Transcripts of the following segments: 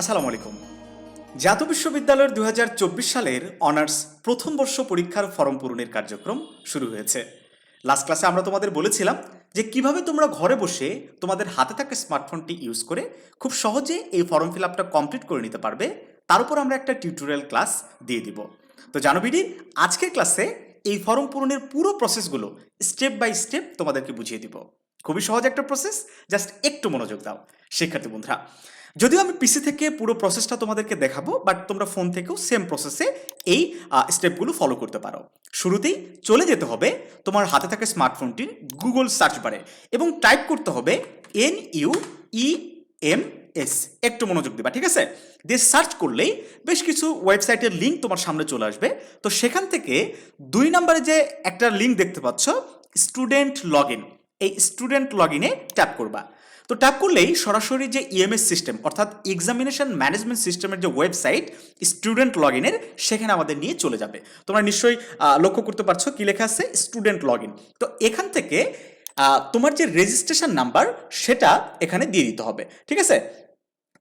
আসসালামু আলাইকুম। জাতীয় বিশ্ববিদ্যালয়ের দুই হাজার চব্বিশ সালের অনার্স প্রথম বর্ষ পরীক্ষার ফর্ম পূরণের কার্যক্রম শুরু হয়েছে। লাস্ট ক্লাসে আমরা তোমাদের বলেছিলাম যে কীভাবে তোমরা ঘরে বসে তোমাদের হাতে থাকা স্মার্টফোনটি ইউজ করে খুব সহজে এই ফর্ম ফিল আপটা কমপ্লিট করে নিতে পারবে। তার উপর আমরা একটা টিউটোরিয়াল ক্লাস দিয়ে দিব। তো জানো বিডি, আজকের ক্লাসে এই ফর্ম পূরণের পুরো প্রসেসগুলো স্টেপ বাই স্টেপ তোমাদেরকে বুঝিয়ে দিব। খুবই সহজ একটা প্রসেস জাস্ট একটু মনোযোগ দাও। শিক্ষার্থী বন্ধুরা যদিও আমি পিসি থেকে পুরো প্রসেসটা তোমাদেরকে দেখাবো বাট তোমরা ফোন থেকেও সেম প্রসেসে এই স্টেপগুলো ফলো করতে পারো। শুরুতেই চলে যেতে হবে তোমার হাতে থাকা স্মার্টফোনটির গুগল সার্চ বারে এবং টাইপ করতে হবে N U E M S একটু মনোযোগ দিবা, ঠিক আছে? দিয়ে সার্চ করলেই বেশ কিছু ওয়েবসাইটের লিঙ্ক তোমার সামনে চলে আসবে। তো সেখান থেকে দুই নম্বরে যে একটা লিঙ্ক দেখতে পাচ্ছ স্টুডেন্ট লগ এই স্টুডেন্ট লগ ইনে ট্যাপ করবা। তো ট্যাপ করলেই সরাসরি যে ইএমএস সিস্টেম অর্থাৎ এক্সামিনেশন ম্যানেজমেন্ট সিস্টেমের যে ওয়েবসাইট স্টুডেন্ট লগ ইনের সেখানে আমাদের নিয়ে চলে যাবে। তোমরা নিশ্চয়ই লক্ষ্য করতে পারছ কি লেখা আছে? স্টুডেন্ট লগ তো এখান থেকে তোমার যে রেজিস্ট্রেশন নাম্বার সেটা এখানে দিয়ে দিতে হবে। ঠিক আছে?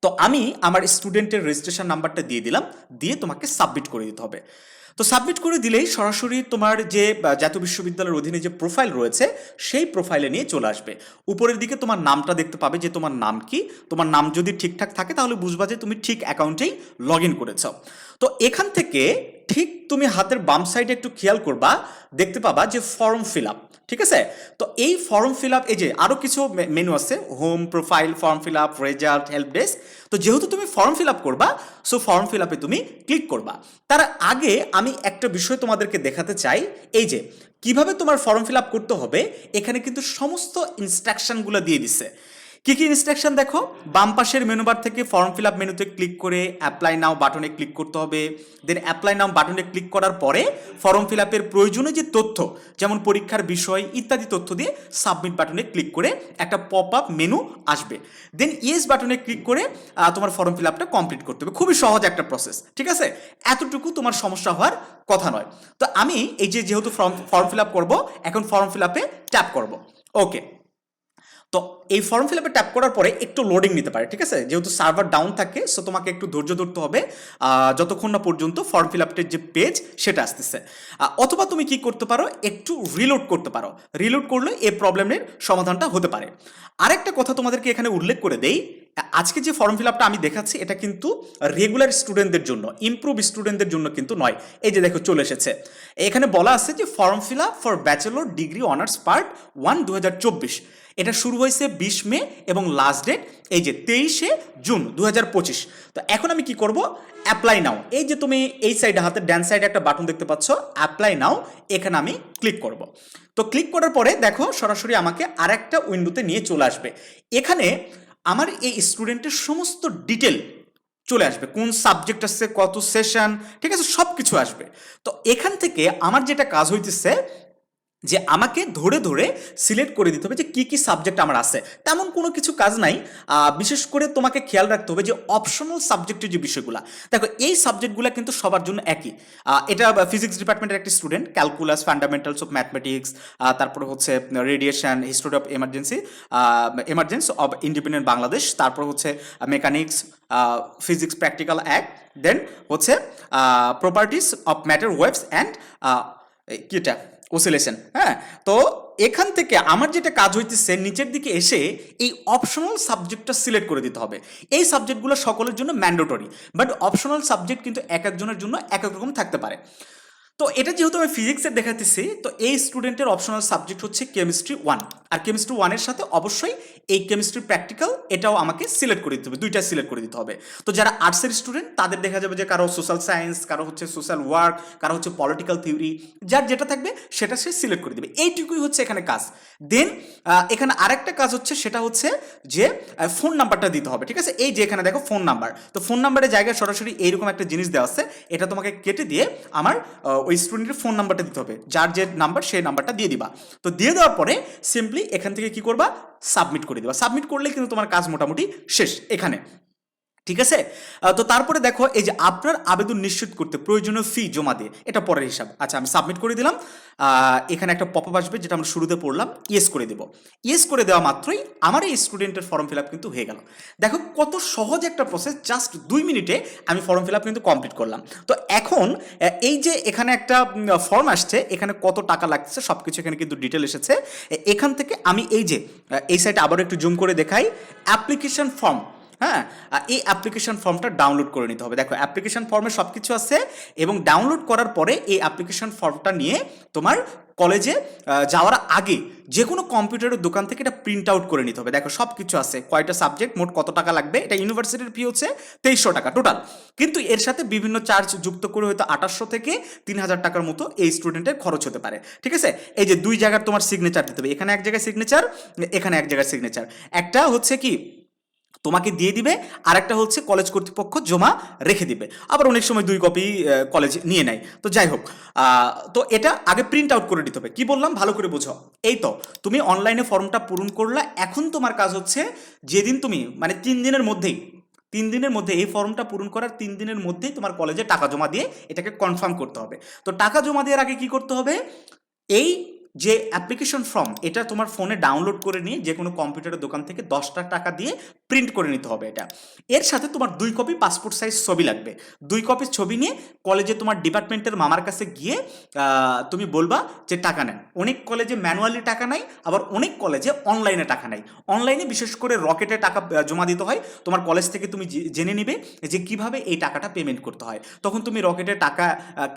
তো আমি আমার স্টুডেন্টের রেজিস্ট্রেশন নাম্বারটা দিয়ে দিলাম, দিয়ে তোমাকে সাবমিট করে দিতে হবে। তো সাবমিট করে দিলেই সরাসরি তোমার যে জাতীয় বিশ্ববিদ্যালয়ের অধীনে যে প্রোফাইল রয়েছে, সেই প্রোফাইলে নিয়ে চলে আসবে। উপরের দিকে তোমার নামটা দেখতে পাবে যে তোমার নাম কি। তোমার নাম যদি ঠিকঠাক থাকে, তাহলে বুঝবা যে তুমি ঠিক অ্যাকাউন্টেই লগ ইন করেছ। তো এখান থেকে ঠিক তুমি হাতের বাম সাইডে একটু খেয়াল করবা, দেখতে পাবা যে ফর্ম ফিল আপ ঠিক আছে? তো এই ফর্ম ফিল আপ এই যে আরও কিছু মেনু আছে home profile form fill up result help desk তো যেহেতু তুমি ফর্ম ফিল আপ করবা সো ফর্ম ফিল আপে তুমি ক্লিক করবা। তার আগে আমি একটা বিষয় তোমাদেরকে দেখাতে চাই, এই যে কীভাবে তোমার ফর্ম ফিল আপ করতে হবে, এখানে কিন্তু সমস্ত ইনস্ট্রাকশনগুলো দিয়ে দিচ্ছে কি কি ইনস্ট্রাকশন দেখো? বাম পাশের মেনু বার থেকে ফর্ম ফিল আপ মেনুতে ক্লিক করে অ্যাপ্লাই নাও বাটনে ক্লিক করতে হবে। দেন অ্যাপ্লাই নাও বাটনে ক্লিক করার পরে ফর্ম ফিল আপের প্রয়োজনীয় যে তথ্য, যেমন পরীক্ষার বিষয়, ইত্যাদি তথ্য দিয়ে সাবমিট বাটনে ক্লিক করে একটা পপ আপ মেনু আসবে দেন ইয়েস বাটনে ক্লিক করে তোমার ফর্ম ফিল আপটা কমপ্লিট করতে হবে। খুবই সহজ একটা প্রসেস ঠিক আছে? এতটুকু তোমার সমস্যা হওয়ার কথা নয়। তো আমি এই যে যেহেতু ফর্ম ফর্ম ফিল আপ করব, এখন ফর্ম ফিল আপে ট্যাপ করব। ওকে তো এই ফর্ম ফিল আপে ট্যাপ করার পরে একটু লোডিং নিতে পারে, ঠিক আছে? যেহেতু সার্ভার ডাউন থাকে সো তোমাকে একটু ধৈর্য ধরতে হবে। যতক্ষণ না পর্যন্ত ফর্ম ফিল আপের যে পেজ সেটা আসতেছে। অথবা তুমি কি করতে পারো, একটু রিলোড করতে পারো। রিলোড করলে এই প্রবলেমের সমাধানটা হতে পারে। আরেকটা কথা তোমাদেরকে এখানে উল্লেখ করে দেই আজকে যে ফর্ম ফিল আপটা আমি দেখাচ্ছি, এটা কিন্তু রেগুলার স্টুডেন্টদের জন্য ইমপ্রুভ স্টুডেন্টদের জন্য কিন্তু নয়। এই যে দেখো, চলে এসেছে। এখানে বলা আছে যে form fill up for bachelor degree honours part one দু হাজার চব্বিশ। এটা শুরু হয়েছে বিশ মে এবং লাস্ট ডেট এই যে তেইশে জুন দু হাজার পঁচিশ। তো এখন আমি কি করব? অ্যাপ্লাই নাও এই যে তুমি এই সাইডে হাতের ড্যান সাইডে একটা বাটন দেখতে পাচ্ছ অ্যাপ্লাই নাও এখানে আমি ক্লিক করব। তো ক্লিক করার পরে দেখো, সরাসরি আমাকে আরেকটা উইন্ডোতে নিয়ে চলে আসবে। এখানে আমার এই স্টুডেন্টের সমস্ত ডিটেল চলে আসবে। কোন সাবজেক্ট আসছে, কত সেশন ঠিক আছে? সব কিছু আসবে। তো এখান থেকে আমার যেটা কাজ হইতেছে যে আমাকে ধরে ধরে সিলেক্ট করে দিতে হবে যে কি কি সাবজেক্ট আমার আছে। তেমন কোনো কিছু কাজ নাই। বিশেষ করে তোমাকে খেয়াল রাখতে হবে যে অপশনাল সাবজেক্টের যে বিষয়গুলো। দেখো, এই সাবজেক্টগুলো কিন্তু সবার জন্য একই। এটা ফিজিক্স ডিপার্টমেন্টের একটি student calculus fundamentals of mathematics তারপরে হচ্ছে radiation history of emergency emergency of independent Bangladesh তারপর হচ্ছে mechanics physics practical act then হচ্ছে properties of matter waves and কিটা ওসিলেশন হ্যাঁ তো এখান থেকে আমার যেটা কাজ হইতেছে, নিচের দিকে এসে এই অপশনাল সাবজেক্টটা সিলেক্ট করে দিতে হবে। এই সাবজেক্টগুলো সকলের জন্য ম্যান্ডেটরি বাট অপশনাল সাবজেক্ট কিন্তু এক একজনের জন্য এক এক রকম থাকতে পারে। তো এটা যেহেতু আমি ফিজিক্সের দেখাতেছি, তো এই স্টুডেন্টের অপশনাল সাবজেক্ট হচ্ছে কেমিস্ট্রি ওয়ান আর কেমিস্ট্রি ওয়ানের সাথে অবশ্যই এই কেমিস্ট্রি প্র্যাকটিক্যাল এটাও আমাকে সিলেক্ট করে দিতে হবে, দুইটা সিলেক্ট করে দিতে হবে। তো যারা আর্টসের স্টুডেন্ট তাদের দেখা যাবে যে কারও সোশ্যাল সায়েন্স কারও হচ্ছে সোশ্যাল ওয়ার্ক কারও হচ্ছে পলিটিক্যাল থিওরি যার যেটা থাকবে সেটা সে সিলেক্ট করে দেবে। এইটুকুই হচ্ছে এখানে কাজ। দেন এখানে আরেকটা কাজ হচ্ছে, সেটা হচ্ছে যে ফোন নাম্বারটা দিতে হবে, ঠিক আছে? এই যে এখানে দেখো ফোন নাম্বার তো ফোন নাম্বারের জায়গায় সরাসরি এইরকম একটা জিনিস দেওয়া আছে, এটা তোমাকে কেটে দিয়ে আমার ওই স্টুডেন্টের ফোন নাম্বারটা দিতে হবে। যার যে নাম্বার সেই নাম্বারটা দিয়ে দিবা। তো দিয়ে দেওয়ার পরে সিম্পলি এখান থেকে কি করবা? সাবমিট করে দিবা। সাবমিট করলে কিন্তু তোমার কাজ মোটামুটি শেষ এখানে। ঠিক আছে? তো তারপরে দেখো, এই যে আপনার আবেদন নিশ্চিত করতে প্রয়োজনীয় ফি জমা দিয়ে, এটা পরের হিসাব। আচ্ছা আমি সাবমিট করে দিলাম। এখানে একটা পপ আপ আসবে, যেটা আমরা শুরুতে পড়লাম। ইয়েস করে দেবো। ইয়েস করে দেওয়া মাত্রই আমার এই স্টুডেন্টের ফর্ম ফিল আপ কিন্তু হয়ে গেল। দেখো, কত সহজ একটা প্রসেস জাস্ট দুই মিনিটে আমি ফর্ম ফিল আপ কিন্তু কমপ্লিট করলাম। তো এখন এই যে এখানে একটা ফর্ম আসছে, এখানে কত টাকা লাগছে সব কিছু এখানে কিন্তু ডিটেল এসেছে। এখান থেকে আমি এই যে এই সাইটে আবার একটু জুম করে দেখাই। অ্যাপ্লিকেশন ফর্ম হ্যাঁ? এই অ্যাপ্লিকেশন ফর্মটা ডাউনলোড করে নিতে হবে। দেখো অ্যাপ্লিকেশন ফর্মে সব কিছু আছে এবং ডাউনলোড করার পরে এই অ্যাপ্লিকেশন ফর্মটা নিয়ে তোমার কলেজে যাওয়ার আগে যে কোনো কম্পিউটারের দোকান থেকে এটা প্রিন্ট আউট করে নিতে হবে। দেখো সব কিছু আছে। কয়টা সাবজেক্ট মোট কত টাকা লাগবে? এটা ইউনিভার্সিটির ফি হচ্ছে তেইশশো টাকা টোটাল কিন্তু এর সাথে বিভিন্ন চার্জ যুক্ত করে হয়তো আঠাশশো থেকে তিন হাজার টাকার মতো এই স্টুডেন্টের খরচ হতে পারে। ঠিক আছে? এই যে দুই জায়গার তোমার সিগনেচার দিতে হবে। এখানে এক জায়গায় সিগনেচার এখানে এক জায়গায় সিগনেচার একটা হচ্ছে কি তোমাকে দিয়ে দিবে আর একটা হচ্ছে কলেজ কর্তৃপক্ষ জমা রেখে দিবে। আবার অনেক সময় দুই কপি কলেজ নিয়ে নেয়। তো যাই হোক তো এটা আগে প্রিন্ট আউট করে দিতে হবে। কি বললাম? ভালো করে বোঝো। এই তো, তুমি অনলাইনে ফর্মটা পূরণ করলে। এখন তোমার কাজ হচ্ছে যেদিন তুমি মানে তিন দিনের মধ্যেই, তিন দিনের মধ্যে এই ফর্মটা পূরণ করার তিন দিনের মধ্যেই তোমার কলেজে টাকা জমা দিয়ে এটাকে কনফার্ম করতে হবে। তো টাকা জমা দেওয়ার আগে কি করতে হবে? এই যে অ্যাপ্লিকেশন ফর্ম এটা তোমার ফোনে ডাউনলোড করে নিয়ে যে কোনো কম্পিউটারের দোকান থেকে দশটা টাকা দিয়ে প্রিন্ট করে নিতে হবে এটা। এর সাথে তোমার দুই কপি পাসপোর্ট সাইজ ছবি লাগবে। দুই কপি ছবি নিয়ে কলেজে তোমার ডিপার্টমেন্টের মামার কাছে গিয়ে তুমি বলবা যে টাকা নেন। অনেক কলেজে ম্যানুয়ালি টাকা নাই, আবার অনেক কলেজে অনলাইনে টাকা নাই। অনলাইনে বিশেষ করে রকেটে টাকা জমা দিতে হয়। তোমার কলেজ থেকে তুমি জেনে নিবে যে কীভাবে এই টাকাটা পেমেন্ট করতে হয়। তখন তুমি রকেটে টাকা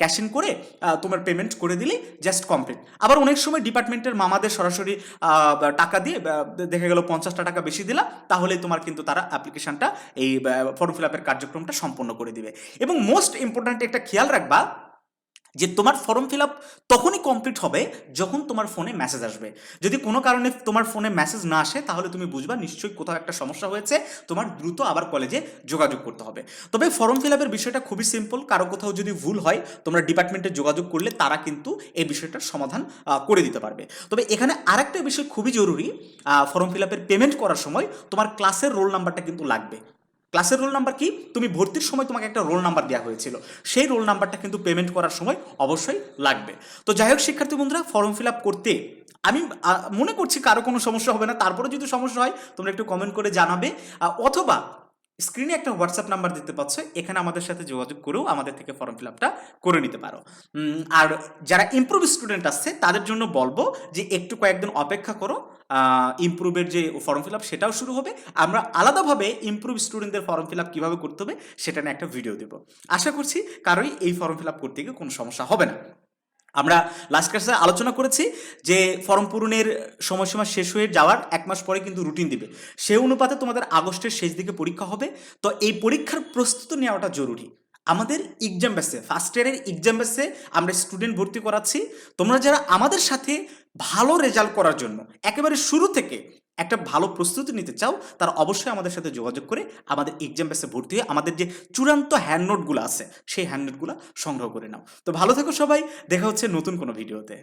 ক্যাশ ইন করে তোমার পেমেন্ট করে দিলে জাস্ট কমপ্লিট আবার অনেক সময় ডিপার্টমেন্টের মামাদের সরাসরি টাকা দিয়ে দেখা গেল পঞ্চাশটা টাকা বেশি দিলা, তাহলেই তোমার কিন্তু তারা অ্যাপ্লিকেশনটা এই ফর্ম ফিল আপের কার্যক্রমটা সম্পন্ন করে দিবে। এবং মোস্ট ইম্পর্ট্যান্ট একটা খেয়াল রাখবা যে তোমার ফর্ম ফিল আপ তখনই কমপ্লিট হবে যখন তোমার ফোনে মেসেজ আসবে। যদি কোনো কারণে তোমার ফোনে মেসেজ না আসে, তাহলে তুমি বুঝবা নিশ্চয়ই কোথাও একটা সমস্যা হয়েছে, তোমার দ্রুত আবার কলেজে যোগাযোগ করতে হবে। তবে ফর্ম ফিল আপের বিষয়টা খুবই সিম্পল কারও কোথাও যদি ভুল হয়, তোমরা ডিপার্টমেন্টে যোগাযোগ করলে তারা কিন্তু এই বিষয়টার সমাধান করে দিতে পারবে। তবে এখানে আরেকটা বিষয় খুবই জরুরি ফর্ম ফিল আপের পেমেন্ট করার সময় তোমার ক্লাসের রোল নাম্বারটা কিন্তু লাগবে। ক্লাসের রোল নাম্বার কি? তুমি ভর্তির সময় তোমাকে একটা রোল নাম্বার দেওয়া হয়েছিল। সেই রোল নাম্বারটা কিন্তু পেমেন্ট করার সময় অবশ্যই লাগবে। তো যাই হোক, শিক্ষার্থী বন্ধুরা ফর্ম ফিল আপ করতে আমি মনে করছি কারও কোনো সমস্যা হবে না। তারপরে যদি সমস্যা হয়, তোমরা একটু কমেন্ট করে জানাবে। অথবা স্ক্রিনে একটা হোয়াটসঅ্যাপ নাম্বার দিতে পাচ্ছ, এখানে আমাদের সাথে যোগাযোগ করেও আমাদের থেকে ফর্ম ফিল আপটা করে নিতে পারো। আর যারা ইমপ্রুভ স্টুডেন্ট আসছে, তাদের জন্য বলব যে একটু কয়েকদিন অপেক্ষা করো ইমপ্রুভের যে ফর্ম ফিল আপ সেটাও শুরু হবে। আমরা আলাদাভাবে ইমপ্রুভ স্টুডেন্টদের ফর্ম ফিল আপ কীভাবে করতে হবে, সেটা নিয়ে একটা ভিডিও দেবো। আশা করছি কারোই এই ফর্ম ফিল আপ করতে গিয়ে কোনো সমস্যা হবে না। আমরা লাস্ট ক্লাসে আলোচনা করেছি যে ফর্ম পূরণের সময়সীমা শেষ হয়ে যাওয়ার এক মাস পরে কিন্তু রুটিন দিবে। সে অনুপাতে তোমাদের আগস্টের শেষ দিকে পরীক্ষা হবে। তো এই পরীক্ষার প্রস্তুতি নেওয়াটা জরুরি। আমাদের এক্সাম ব্যাসে ফার্স্ট ইয়ারের এক্সাম ব্যাসে আমরা স্টুডেন্ট ভর্তি করাচ্ছি। তোমরা যারা আমাদের সাথে ভালো রেজাল্ট করার জন্য, একেবারে শুরু থেকে একটা ভালো প্রস্তুতি নিতে চাও, তারা অবশ্যই আমাদের সাথে যোগাযোগ করে আমাদের এক্সাম বেসে ভর্তি হয়ে আমাদের যে চূড়ান্ত হ্যান্ড নোটগুলো আছে, সেই হ্যান্ড নোটগুলো সংগ্রহ করে নাও। তো ভালো থাকো সবাই, দেখা হচ্ছে নতুন কোনো ভিডিওতে